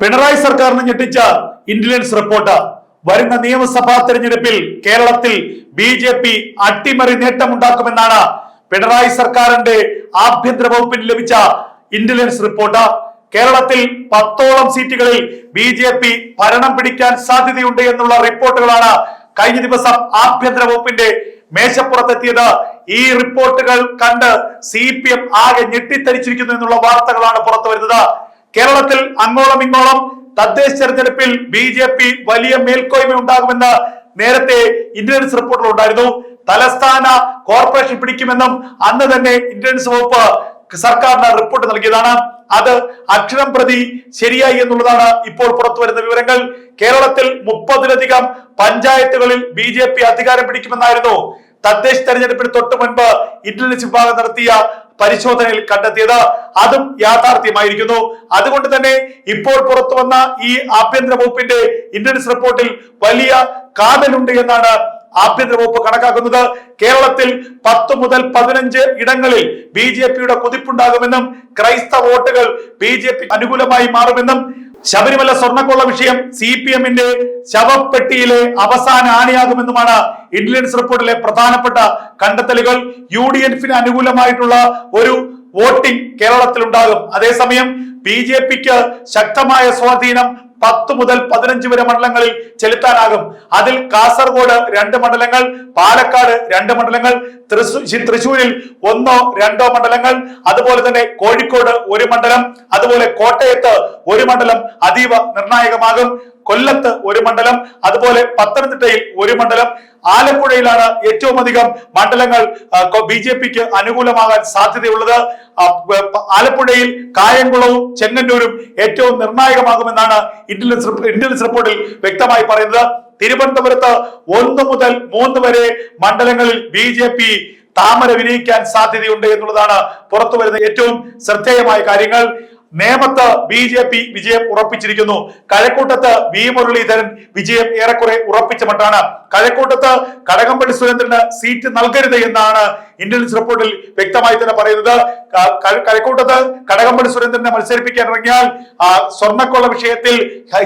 പിണറായി സർക്കാരിന് ഞെട്ടിച്ച intelligence report. വരുന്ന നിയമസഭാ തെരഞ്ഞെടുപ്പിൽ കേരളത്തിൽ ബി ജെ പി അട്ടിമറി നേട്ടമുണ്ടാക്കുമെന്നാണ് പിണറായി സർക്കാരിന്റെ ആഭ്യന്തര വകുപ്പിന് ലഭിച്ച ഇന്റലിജൻസ് റിപ്പോർട്ട്. കേരളത്തിൽ പത്തോളം സീറ്റുകളിൽ ബി ജെ പി ഭരണം പിടിക്കാൻ സാധ്യതയുണ്ട് എന്നുള്ള റിപ്പോർട്ടുകളാണ് കഴിഞ്ഞ ദിവസം ആഭ്യന്തര വകുപ്പിന്റെ മേശപ്പുറത്തെത്തിയത്. ഈ റിപ്പോർട്ടുകൾ കണ്ട് സി പി എം ആകെ ഞെട്ടിത്തരിച്ചിരിക്കുന്നു എന്നുള്ള വാർത്തകളാണ് പുറത്തു വരുന്നത് കേരളത്തിൽ അങ്ങോളം ഇങ്ങോളം തദ്ദേശ തെരഞ്ഞെടുപ്പിൽ ബി ജെ പി വലിയ മേൽക്കോയ്മ ഉണ്ടാകുമെന്ന് നേരത്തെ ഇന്റലിജൻസ് റിപ്പോർട്ടിൽ ഉണ്ടായിരുന്നു. തലസ്ഥാന കോർപ്പറേഷൻ പിടിക്കുമെന്നും അന്ന് തന്നെ ഇന്റലിജൻസ് വകുപ്പ് സർക്കാരിന് റിപ്പോർട്ട് നൽകിയതാണ്. അത് അക്ഷരം പ്രതി ശരിയായി എന്നുള്ളതാണ് ഇപ്പോൾ പുറത്തു വരുന്ന വിവരങ്ങൾ. കേരളത്തിൽ മുപ്പതിലധികം പഞ്ചായത്തുകളിൽ ബി ജെ പി അധികാരം പിടിക്കുമെന്നായിരുന്നു തദ്ദേശ തെരഞ്ഞെടുപ്പിന് തൊട്ടു മുൻപ് ഇന്റലിജൻസ് വിഭാഗം നടത്തിയ പരിശോധനയിൽ കണ്ടെത്തിയത് അതും യാഥാർത്ഥ്യമായിരിക്കുന്നു. അതുകൊണ്ട് തന്നെ ഇപ്പോൾ പുറത്തു വന്ന ഈ ആഭ്യന്തര വകുപ്പിന്റെ ഇന്റലിജൻസ് റിപ്പോർട്ടിൽ വലിയ കാതലുണ്ട് എന്നാണ് ആഭ്യന്തര വകുപ്പ് കണക്കാക്കുന്നത്. കേരളത്തിൽ പത്ത് മുതൽ പതിനഞ്ച് ഇടങ്ങളിൽ ബി ജെ പിയുടെ കുതിപ്പുണ്ടാകുമെന്നും ക്രൈസ്തവ വോട്ടുകൾ ബി ജെ പി അനുകൂലമായി മാറുമെന്നും ശബരിമല സ്വർണക്കൊള്ള വിഷയം സി പി എമ്മിന്റെ ശവപ്പെട്ടിയിലെ അവസാന ആണിയാകുമെന്നുമാണ് ഇന്റലിജൻസ് റിപ്പോർട്ടിലെ പ്രധാനപ്പെട്ട കണ്ടെത്തലുകൾ. യു ഡി എഫിന് അനുകൂലമായിട്ടുള്ള ഒരു വോട്ടിംഗ് കേരളത്തിൽ ഉണ്ടാകും അതേസമയം ബി ജെ പിക്ക് ശക്തമായ സ്വാധീനം പത്ത് മുതൽ പതിനഞ്ച് വരെ മണ്ഡലങ്ങളിൽ ചെലുത്താനാകും. അതിൽ കാസർഗോഡ് രണ്ട് മണ്ഡലങ്ങൾ പാലക്കാട് രണ്ട് മണ്ഡലങ്ങൾ തൃശൂ- തൃശൂരിൽ ഒന്നോ രണ്ടോ മണ്ഡലങ്ങൾ അതുപോലെ തന്നെ കോഴിക്കോട് ഒരു മണ്ഡലം അതുപോലെ കോട്ടയത്ത് ഒരു മണ്ഡലം അതീവ നിർണായകമാകും. കൊല്ലത്ത് ഒരു മണ്ഡലം അതുപോലെ പത്തനംതിട്ടയിൽ ഒരു മണ്ഡലം ആലപ്പുഴയിലാണ് ഏറ്റവും അധികം മണ്ഡലങ്ങൾ ബി ജെ പിക്ക് അനുകൂലമാകാൻ സാധ്യതയുള്ളത്. ആലപ്പുഴയിൽ കായംകുളവും ചെങ്ങന്നൂരും ഏറ്റവും നിർണായകമാകുമെന്നാണ് ഇന്റലിജൻസ് ഇന്റലിജൻസ് റിപ്പോർട്ടിൽ വ്യക്തമായി പറയുന്നത്. തിരുവനന്തപുരത്ത് ഒന്ന് മുതൽ മൂന്ന് വരെ മണ്ഡലങ്ങളിൽ ബി ജെ പി താമര വിനയിക്കാൻ സാധ്യതയുണ്ട് എന്നുള്ളതാണ് പുറത്തു വരുന്ന ഏറ്റവും ശ്രദ്ധേയമായ കാര്യങ്ങൾ. നേമത്ത് ബി ജെ പി വിജയം ഉറപ്പിച്ചിരിക്കുന്നു. കഴക്കൂട്ടത്ത് വി മുരളീധരൻ വിജയം ഏറെക്കുറെ ഉറപ്പിച്ച മട്ടാണ്. കഴക്കൂട്ടത്ത് കടകംപള്ളി സുരേന്ദ്രന് സീറ്റ് നൽകരുത് എന്നാണ് ഇന്റലിജൻസ് റിപ്പോർട്ടിൽ വ്യക്തമായി തന്നെ പറയുന്നത്. കഴക്കൂട്ടത്ത് കടകംപള്ളി സുരേന്ദ്രനെ മത്സരിപ്പിക്കാൻ ഇറങ്ങിയാൽ സ്വർണക്കൊള്ള വിഷയത്തിൽ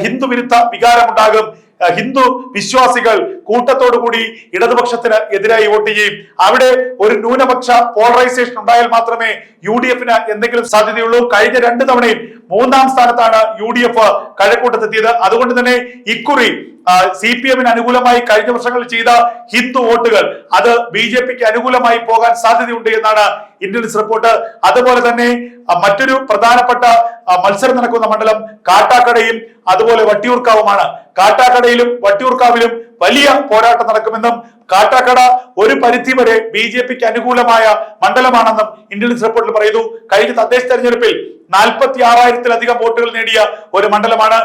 ഹിന്ദു വിരുദ്ധ വികാരമുണ്ടാകും. ഹിന്ദു വിശ്വാസികൾ കൂട്ടത്തോടു കൂടി ഇടതുപക്ഷത്തിന് എതിരായി വോട്ട് ചെയ്യും. അവിടെ ഒരു ന്യൂനപക്ഷ പോളറൈസേഷൻ ഉണ്ടായാൽ മാത്രമേ യു ഡി എഫിന് എന്തെങ്കിലും സാധ്യതയുള്ളൂ. കഴിഞ്ഞ രണ്ട് തവണയും മൂന്നാം സ്ഥാനത്താണ് യു ഡി എഫ് കഴക്കൂട്ടത്തെത്തിയത്. അതുകൊണ്ട് തന്നെ ഇക്കുറി സി പി എമ്മിന് അനുകൂലമായി കഴിഞ്ഞ വർഷങ്ങളിൽ ചെയ്ത ഹിന്ദു വോട്ടുകൾ അത് ബി ജെ പിക്ക് അനുകൂലമായി പോകാൻ സാധ്യതയുണ്ട് എന്നാണ് ഇന്റലിജൻസ് റിപ്പോർട്ട്. അതുപോലെ തന്നെ മറ്റൊരു പ്രധാനപ്പെട്ട മത്സരം നടക്കുന്ന മണ്ഡലം കാട്ടാക്കടയും അതുപോലെ വട്ടിയൂർക്കാവുമാണ്. കാട്ടാക്കടയിലും വട്ടിയൂർക്കാവിലും വലിയ പോരാട്ടം നടക്കുമെന്നും കാട്ടാക്കട ഒരു പരിധി വരെ ബി ജെ പിക്ക് അനുകൂലമായ മണ്ഡലമാണെന്നും ഇന്റലിജൻസ് റിപ്പോർട്ടിൽ പറയുന്നു. കഴിഞ്ഞ തദ്ദേശ തെരഞ്ഞെടുപ്പിൽ നാൽപ്പത്തി ആറായിരത്തിലധികം വോട്ടുകൾ നേടിയ ഒരു മണ്ഡലമാണ്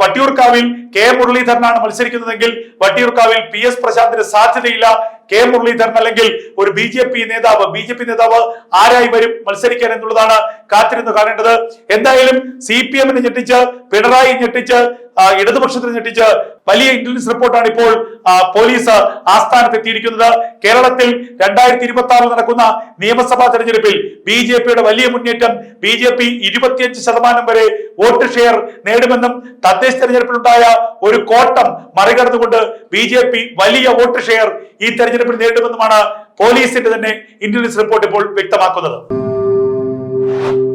വട്ടിയൂർക്കാവിൽ കെ മുരളീധരനാണ് മത്സരിക്കുന്നതെങ്കിൽ വട്ടിയൂർക്കാവിൽ പി എസ് പ്രശാന്തിന് സാധ്യതയില്ല. കെ മുരളീധരൻ അല്ലെങ്കിൽ ഒരു ബി ജെ പി നേതാവ് ബി ജെ പി നേതാവ് ആരായി വരും മത്സരിക്കാൻ എന്നുള്ളതാണ് കാത്തിരുന്ന് കാണേണ്ടത്. എന്തായാലും സി പി എമ്മിനെ ഞെട്ടിച്ച് പിണറായി ഞെട്ടിച്ച് ഇടതുപക്ഷത്തിന് ഞെട്ടിച്ച് വലിയ ഇന്റലിജൻസ് റിപ്പോർട്ടാണ് ഇപ്പോൾ പോലീസ് ആസ്ഥാനത്ത് എത്തിയിരിക്കുന്നത് കേരളത്തിൽ രണ്ടായിരത്തി ഇരുപത്തി ആറിൽ നടക്കുന്ന നിയമസഭാ തെരഞ്ഞെടുപ്പിൽ ബി ജെ പിയുടെ വലിയ മുന്നേറ്റം ബി ജെ പി ഇരുപത്തിയഞ്ച് ശതമാനം വരെ വോട്ട് ഷെയർ നേടുമെന്നും തദ്ദേശ തെരഞ്ഞെടുപ്പിലുണ്ടായ ഒരു കോട്ടം മറികടന്നുകൊണ്ട് ബി ജെ പി വലിയ വോട്ട് ഷെയർ ഈ തെരഞ്ഞെടുപ്പിൽ നേടുമെന്നുമാണ് പോലീസിന്റെ തന്നെ ഇന്റലിജൻസ് റിപ്പോർട്ട് ഇപ്പോൾ വ്യക്തമാക്കുന്നത്. you.